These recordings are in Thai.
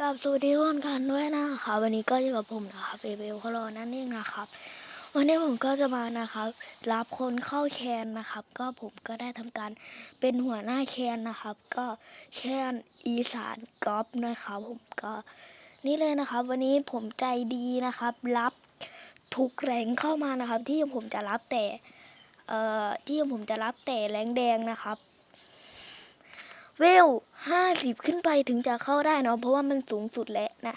กับสวัสดีทุกคนด้วยนะคะวันนี้ก็อยู่กับผมนะครับเบเบลคลอนั่นเองนะครับ วันนี้ผมก็จะมานะครับ รับคนเข้าแคนนะครับ ก็ผมก็ได้ทำการเป็นหัวหน้าแคนนะครับ ก็แคนอีสานกอล์ฟนะครับผมก็นี่เลยนะครับ วันนี้ผมใจดีนะครับ รับทุกแรงเข้ามานะครับ ที่ผมจะรับแต่เอ่อที่ผมจะรับแต่แรงแดงนะครับ เวลห้าสิบขึ้นไปถึงจะเข้าได้เนาะเพราะว่ามันสูงสุดแล้วนะ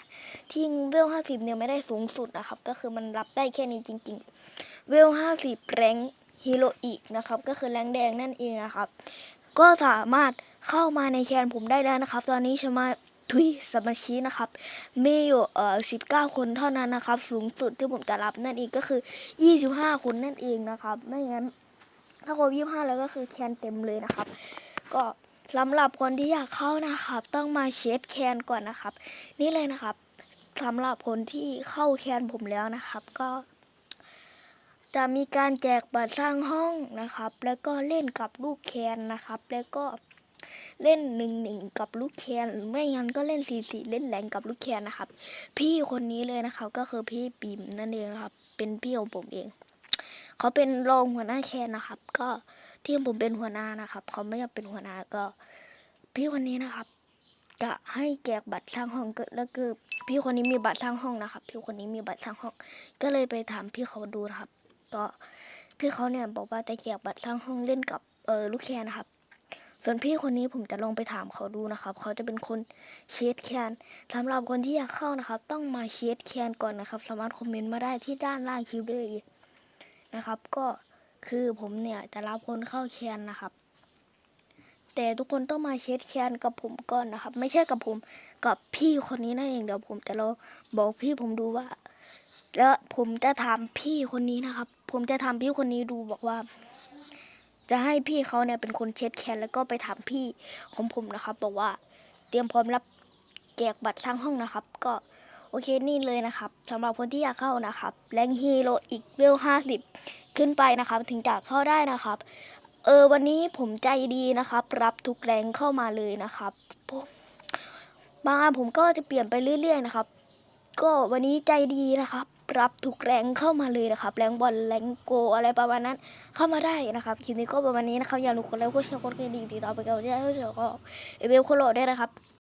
ที่เวลห้าสิบเนี่ยไม่ได้สูงสุดนะครับ ก็คือมันรับได้แค่นี้จริง ๆ เวลห้าสิบแรงฮีโรอีกนะครับ ก็คือแรงแดงนั่นเองนะครับ ก็สามารถเข้ามาในแคนผมได้แล้วนะครับ ตอนนี้สมาทุยสมาชิกนะครับ มีอยู่เอ่อสิบเก้าคนเท่านั้นนะครับ สูงสุดที่ผมจะรับนั่นเองก็คือยี่สิบห้าคนนั่นเองนะครับ ไม่งั้นถ้าครบยี่ห้าแล้วก็คือแคนเต็มเลยนะครับ ก็ สำหรับคนที่อยากเข้านะครับ ต้องมาเช็ดแคนก่อนนะครับ นี่เลยนะครับสำหรับคนที่เข้าแคนผมแล้วนะครับ ก็ จะมีการแจกบัตรสร้างห้องนะครับ แล้วก็เล่นกับลูกแคนนะครับ แล้วก็เล่นหนึ่งหนึ่งกับลูกแคนหรือไม่งั้นก็เล่นสี่สี่เล่นแรงกับลูกแคนนะครับ พี่คนนี้เลยนะครับ ก็คือพี่ปิมนั่นเองครับ เป็นพี่ของผมเอง เขาเป็นรองหัวหน้าแคนนะครับ ก็ที่ผมเป็นหัวหน้านะครับ เขาไม่อยากเป็นหัวหน้าก็ พี่คนนี้นะครับ จะให้แจกบัตรสร้างห้องก็แล้วคือพี่คนนี้มีบัตรสร้างห้องนะครับ พี่คนนี้มีบัตรสร้างห้อง ก็เลยไปถามพี่เขาดูนะครับ ก็พี่เขาเนี่ยบอกว่าจะแจกบัตรสร้างห้องเล่นกับเออลูกแคนนะครับส่วนพี่คนนี้ผมจะลองไปถามเขาดูนะครับ เขาจะเป็นคนเชดแคนสำหรับคนที่อยากเข้านะครับ ต้องมาเชดแคนก่อนนะครับ สามารถคอมเมนต์มาได้ที่ด้านล่างคลิปเลย นะครับก็คือผมเนี่ยจะรับคนเข้าแคนนะครับ แต่ทุกคนต้องมาเช็ดแคนกับผมก่อนนะครับ ไม่ใช่กับผมกับพี่คนนี้นั่นเองเดี๋ยวผมจะลองบอกพี่ผมดูว่า แล้วผมจะถามพี่คนนี้นะครับ ผมจะถามพี่คนนี้ดูบอกว่า จะให้พี่เขาเนี่ยเป็นคนเช็ดแคนแล้วก็ไปถามพี่ของผมนะครับ บอกว่าเตรียมพร้อมรับแจกบัตรสร้างห้องนะครับ ก็ โอเคนี่เลยนะครับสำหรับคนที่อยากเข้านะครับแรงฮีโร่อีกเวลห้าสิบขึ้นไปนะครับ ถึงจะเข้าได้นะครับ เออวันนี้ผมใจดีนะครับ รับทุกแรงเข้ามาเลยนะครับบางอันผมก็จะเปลี่ยนไปเรื่อยๆนะครับ ก็วันนี้ใจดีนะครับ รับทุกแรงเข้ามาเลยนะครับ แรงบอลแรงโกอะไรประมาณนั้นเข้ามาได้นะครับคลิปนี้ก็ประมาณนี้นะครับอย่าลืมกดไลค์กดแชร์กดกระดิ่งติดต่อไปกันจะได้ไม่เสียก็เอเวลโคโลได้นะครับ